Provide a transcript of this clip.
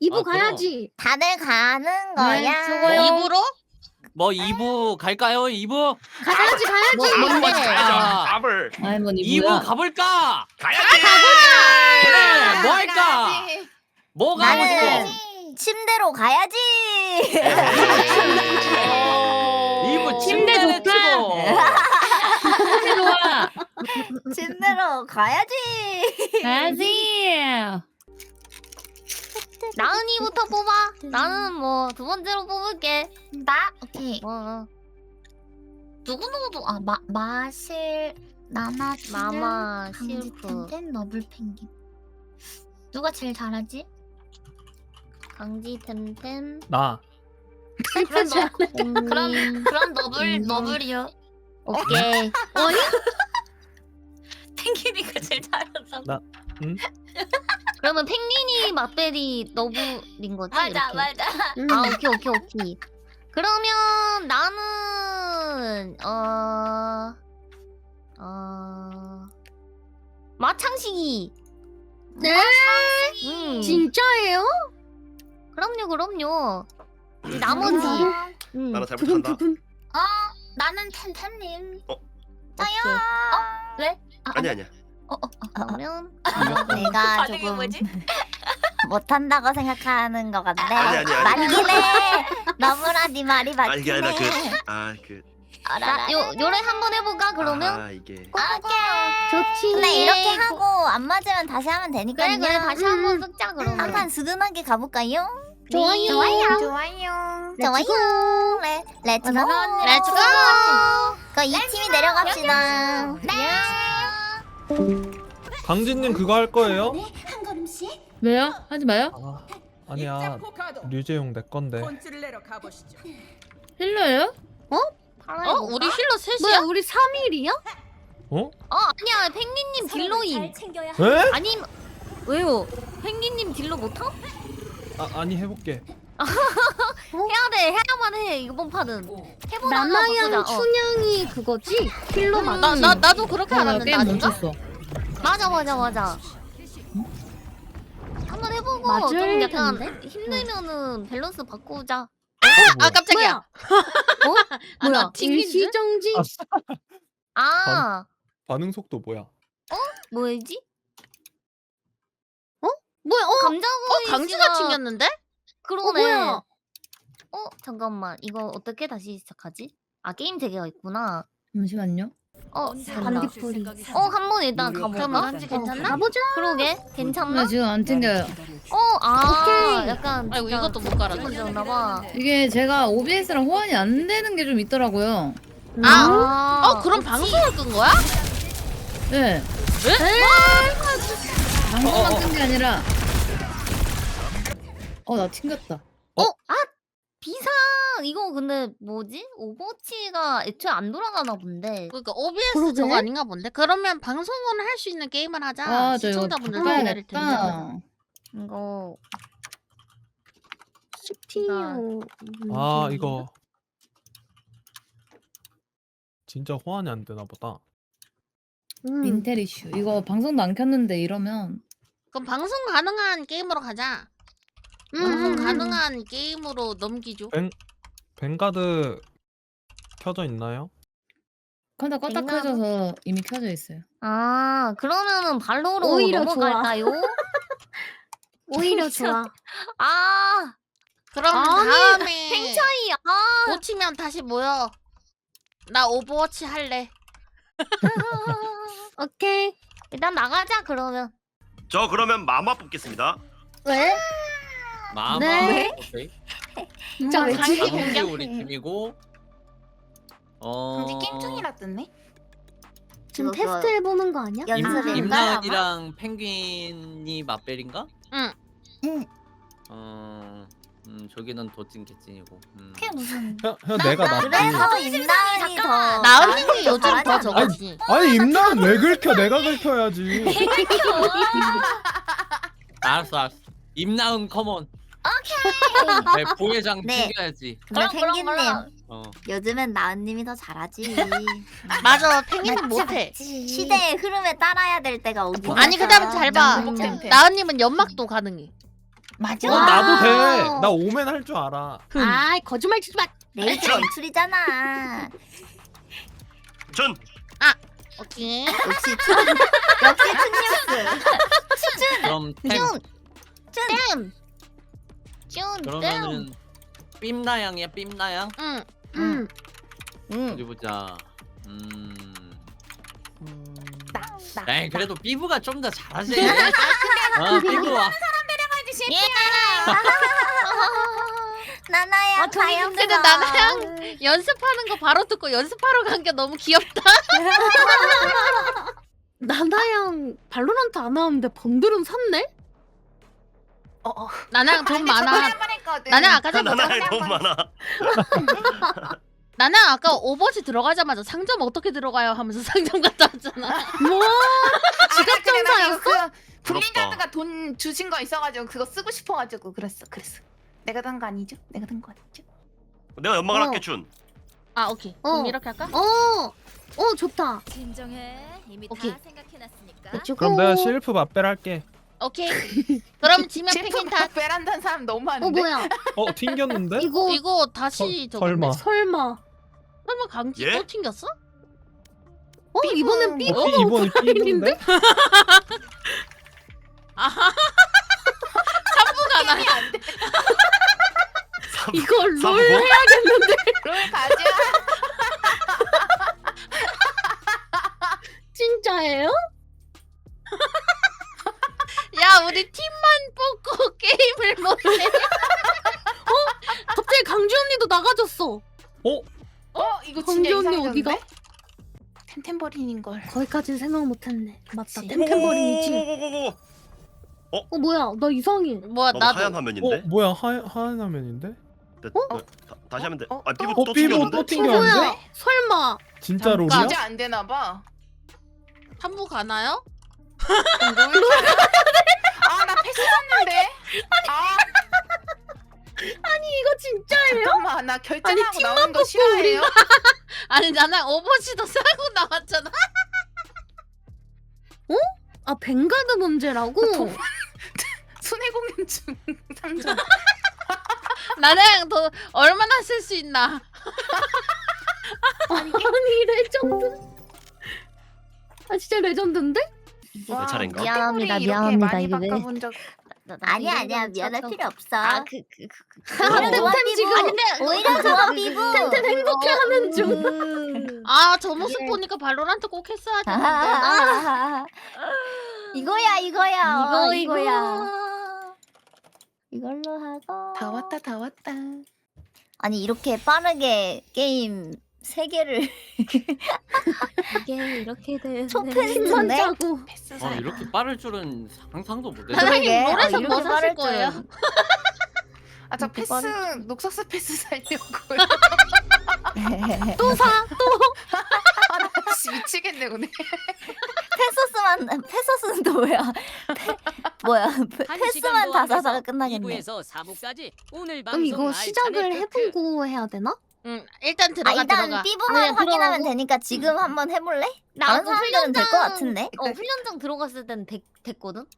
이부 아, 그럼. 가야지. 다들 가는 네, 거야. 수고요. 입으로? 뭐 2부 갈까요? 2부? 가야지 가야지. 뭐, 뭔데? 아, 밥을 아이 뭔 2부 이부야. 가볼까? 가야지. 그래 뭐 할까? 뭐 가고 싶어? 나는 침대로 가야지. 2부 침대 침대에 좋다. 치고 가야지. 가지. 나은이부터 뽑아. 나는 뭐 두 번째로 뽑을게. 나 오케이. 뭐 누구 누구도 아마 마실 나나 마마 강지 실프 템템 너블 펭귄. 누가 제일 잘하지? 강지 템템 나 그럼 너 음, 그럼 그럼 너블 음. 너블이요. 오케이. 펭귄이가 제일 잘한다. 그러면 펭귄이 맛베리 너블인 거지? 맞아 이렇게? 맞아. 음. 아 오케이 오케이 오케이. 그러면 나는 어 어. 마창식이. 네. 음. 진짜예요? 그럼요 그럼요. 이 나머지. 음. 나나 잘못한다. 두근두근. 어 나는 템템님. 오케이. 왜? 아, 아니 아니야. 어, 어, 어. 그러면 내가 반응이 조금 뭐지? 못한다고 생각하는 것 같네. 아니, 아니, 아니. 맞긴 해. 너무나 네 말이 아 이게 맞긴 아니라 해. 그아그 자, 요 요래 한번 해볼까 그러면? 아 이게 오케이. 좋지. 근데 이렇게 하고 안 맞으면 다시 하면 되니까요. 그래 그래 다시 한번 쓰자 그러면. 한판 스근하게 가볼까요? 좋아요. 좋아요. 좋아요. 좋아요. 레, 렛츠고. 렛츠고. 그럼 이 팀이 내려갑시다. 네. 강진님 그거 할 거예요? 왜요? 하지 마요. 아, 아니야 류재용 내 건데 본질을 내러 가보시죠. 힐러예요? 어 우리 힐러 셋이야? 뭐야 우리 3일이야? 어? 어 아니야 펭귄님 딜로임. 에? 아니 왜요? 펭귄님 딜로 못함? 아, 아니 해볼게 해야 돼 해야만 해 이번 판은. 나나양 바꾸자. 어. 춘향이 그거지? 힐러 맞지? 나, 나 나도 그렇게 나 알았는데 게임 아닌가? 멈췄어. 맞아 맞아 맞아. 한번 해보고 맞을 좀 약간 텐데? 힘들면은 밸런스 바꾸자. 아 깜짝이야. 어? 뭐야? 일시정지? 아 반응 속도 뭐야 뭐였지? 뭐야? 어? 감자구이 강지가 씨가- 튕겼는데? 그러네. 뭐야? 어 잠깐만 이거 어떻게 다시 시작하지? 아 게임 대계가 있구나. 잠시만요. 어. 반딧불이. 어 한 번 일단 가볼까? 한지 괜찮나? 가보자. 그러게 괜찮나? 나 지금 안 튕겨요. 어 아 오케이. 약간 아이고 진짜 이것도 못 갈았네. 문제였나봐. 이게 제가 OBS랑 호환이 안 되는 게 좀 있더라고요. 아, 어 그럼 방송을 끈 거야? 네. 방송만 끈 게 아니라. 어 나 튕겼다. 비상 이거 근데 뭐지? 오버워치가 애초에 안 돌아가나 본데. 그러니까 OBS 그러게. 저거 아닌가 본데. 그러면 방송은 할 수 있는 게임을 하자. 아 저 이거 시청자분들도 기다릴 텐데. 바꿔야겠다. 이거 스티어. 아 이거 진짜 호환이 안 되나 보다 음. 인텔 이슈. 이거 방송도 안 켰는데 이러면 그럼 방송 가능한 게임으로 가자. 음, 음, 음. 가능한 게임으로 넘기죠. 뱅가드 켜져 있나요? 컴퓨터 껐다 생각은- 켜져서 이미 켜져 있어요. 아 그러면은 발로로 오히려 넘어갈까요? 오히려 좋아. 아 그럼 아니, 다음에 팽차이 아 고치면 다시 모여. 나 오버워치 할래. 오케이 일단 나가자 그러면 저 그러면 마마 뽑겠습니다. 왜? 마마 네. 오케이. 왜지? 강지 강지 공격. 우리 팀이고 어 떴네. 지금 그거- 테스트 해보는 거 아니야? 임, 연습인가, 임나은이랑 펭귄이 맛벨인가? 응. 어, 음 저기는 도찐 개찐이고. 음. 그게 무슨? 형, 형 내가 낫지 그래서 임나은이 더 나은님이 요즘 더? 저거지. 아니 임나은 왜 긁혀 내가 긁혀야지 알았어 알았어. 임나은 커먼. 오케이. 네, 부회장 네. 챙겨야지. 근데 그럼, 그럼, 펭귄님 그럼. 어. 요즘엔 나은님이 더 잘하지. 맞아. 펭귄은 못해. 시대의 흐름에 따라야 될 때가 오긴 아니. 그다음 잘 봐. 음. 나은님은 연막도 가능해. 맞아. 어, 나도 돼. 나 오멘 할줄 알아. 아이 거짓말 치지 마. 레이저 연출이잖아. 준 오케이. 역시 춘. 역시 춘뉴스. 그럼 템 땜. 쭌. 땜. 그러면은 삠나양이야 삠나양 응. 응. 응. 어디 보자 음 나. 에이 그래도 삐부가 좀 더 잘하지 어 삐부와 나나야 아, 과연 근데 그거. 나나양 연습하는 거 바로 듣고 연습하러 간 게 너무 귀엽다. 나나양 발로란트 안 하는데 번들은 샀네? 나나양 돈 많아. 나나양 아까 전에 나나에 돈 많아. 나나양 아까 오버워치 들어가자마자 상점 어떻게 들어가요 하면서 상점 갔다 왔잖아. 뭐? 지갑? 부럽다. 블링가드가 돈 주신 거 있어가지고 그거 쓰고 싶어가지고 그랬어 그랬어 내가 단거 아니죠? 내가 단거 아니죠? 내가 연막을 어. 할게 준. 아 오케이. 어. 그럼 이렇게 할까? 어. 어 좋다. 진정해. 이미 오케이. 다 생각해놨으니까. 그치고. 그럼 내가 실프 맛벨 할게. 오케이. 그럼 지면 펭귄 다 베란다는 사람 너무 어 많은데 뭐야? 어 튕겼는데? 이거 이거 다시 서- 저거 설마. 설마. 설마 강지 예? 또 튕겼어? 어 이번엔 어, 삐부 삐 이번에 삐인데? 삼부가 나. 이거 롤 사부고? 해야겠는데 롤 가자 진짜예요? 우리 팀만 뽑고 게임을 못해. 갑자기 강주 언니도 나가졌어. 어? 어? 이거 강지 진짜 언니 이상해졌는데? 어디가? 템템버린인 걸 거기까지는 생각 못했네. 맞다. 그치. 템템버린이지. 오오오오오오. 어 뭐야? 나 이상해. 뭐야 나도 나도. 하얀 어 화면인데. 뭐야 하얀 하얀 화면인데? 네, 어? 네, 다, 다시 하면 돼. 어? 아 삐부 어 또 삐부 튕겼는데. 또어 튕겼는데? 뭐야? 설마. 진짜 롤이야? 진짜 안 되나봐 삼부 가나요? 아나 샀는데 아 이거 진짜예요? 잠깐만 나 아니, 결제하고 팀만 나오는 거 뽑고 싫어해요? 아니 나나 오버워치도 사고 나왔잖아. 아 벵가드 문제라고? 손해공연 중 상점 나나양 더 얼마나 쓸 수 있나? 아니 레전드. 아 진짜 레전드인데? 내 차례인가? 미안합니다, 이렇게 미안합니다. 많이 이게 왜- 바꿔본 적 아니야 아니야 미안할 필요 없어. 아그 그 그. 오히려 좋아 템템 피부. 지금- 아닌데 오히려 좋아 피부. 템템 행복해하는 중. 중. 아저 모습 보니까 발로란트 꼭 했어야 되는데. 아하하하. 이거야 이거야 이거, 이거야. 이걸로 하고. 다 왔다 다 왔다 아니 이렇게 빠르게 게임 세 개를 이게 이렇게? 만 짜고. 패스 아살 이렇게 빠를 줄은 상상도 못했어 나나양 아, 노래서 이렇게 뭐 사실 빠를 거예요? 줄은. 아 저 이렇게 패스 빠르지. 녹서스 패스 살려고요 또 사. 아나 미치겠네 오늘 페소스만 페소스는 또 뭐야? 페, 뭐야? 페, 패스만 다 사다가 끝나겠네. 2부에서 4부까지 오늘 그럼 이거 방송 시작을. 해보고 해야 되나? 응 일단 아 들어가 일단 들어가. 삐부만 네, 확인하면 들어가고. 되니까 지금 한번 해볼래? 다른 나도 사람들은 될것 훈련장- 같은데. 어 훈련장 들어갔을 땐 됐, 됐거든.